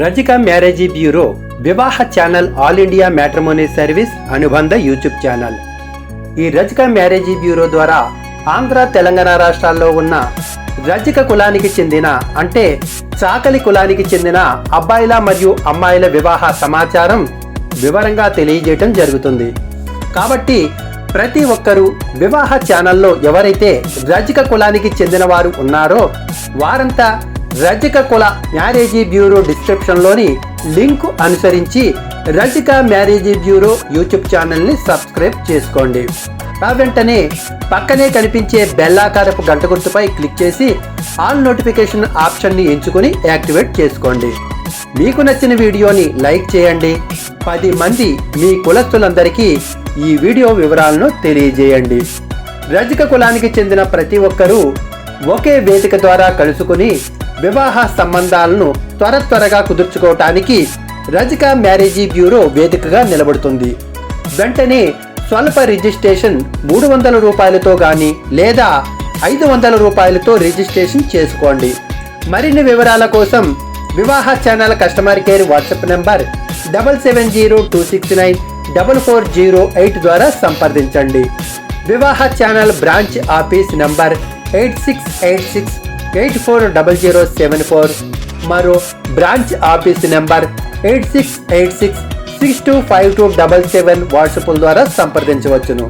Rajika marriage bureau Vivaha channel all India matrimony service అనుబంధ YouTube channel. ఈ Rajika marriage bureau ద్వారా ఆంధ్ర తెలంగాణ రాష్ట్రాల్లో ఉన్న రజిక కులానికి చెందిన అంటే చాకలి కులానికి చెందిన అబ్బాయిల మరియు అమ్మాయిల వివాహ సమాచారం వివరంగా తెలియజేయటం జరుగుతుంది. కాబట్టి ప్రతి ఒక్కరూ వివాహ ఛానల్లో ఎవరైతే రజిక కులానికి చెందిన వారు ఉన్నారో వారంతా రజిక కుల మ్యారేజీ బ్యూరో డిస్క్రిప్షన్లోని లింక్ అనుసరించి రజిక మ్యారేజీ బ్యూరో యూట్యూబ్ ఛానల్ని సబ్స్క్రైబ్ చేసుకోండి. ఆ వెంటనే పక్కనే కనిపించే బెల్లాకారపు గంట గుర్తుపై క్లిక్ చేసి ఆల్ నోటిఫికేషన్ ఆప్షన్ని ఎంచుకుని యాక్టివేట్ చేసుకోండి. మీకు నచ్చిన వీడియోని లైక్ చేయండి. పది మంది మీ కులస్తులందరికీ ఈ వీడియో వివరాలను తెలియజేయండి. రజిక కులానికి చెందిన ప్రతి ఒక్కరూ ఒకే వేదిక ద్వారా కలుసుకుని వివాహ సంబంధాలను త్వర త్వరగా కుదుర్చుకోవటానికి రజిక మ్యారేజీ బ్యూరో వేదికగా నిలబడుతుంది. వెంటనే స్వల్ప రిజిస్ట్రేషన్ మూడు వందల రూపాయలతో కానీ లేదా ఐదు వందల రూపాయలతో రిజిస్ట్రేషన్ చేసుకోండి. మరిన్ని వివరాల కోసం Vivaha channel customer care WhatsApp number double seven zero two six nine double four zero eight ద్వారా సంప్రదించండి. Vivaha channel branch office number eight six eight six eight four double zero seven four మరో branch office number eight six eight six six two five two double seven WhatsApp ద్వారా సంప్రదించవచ్చును.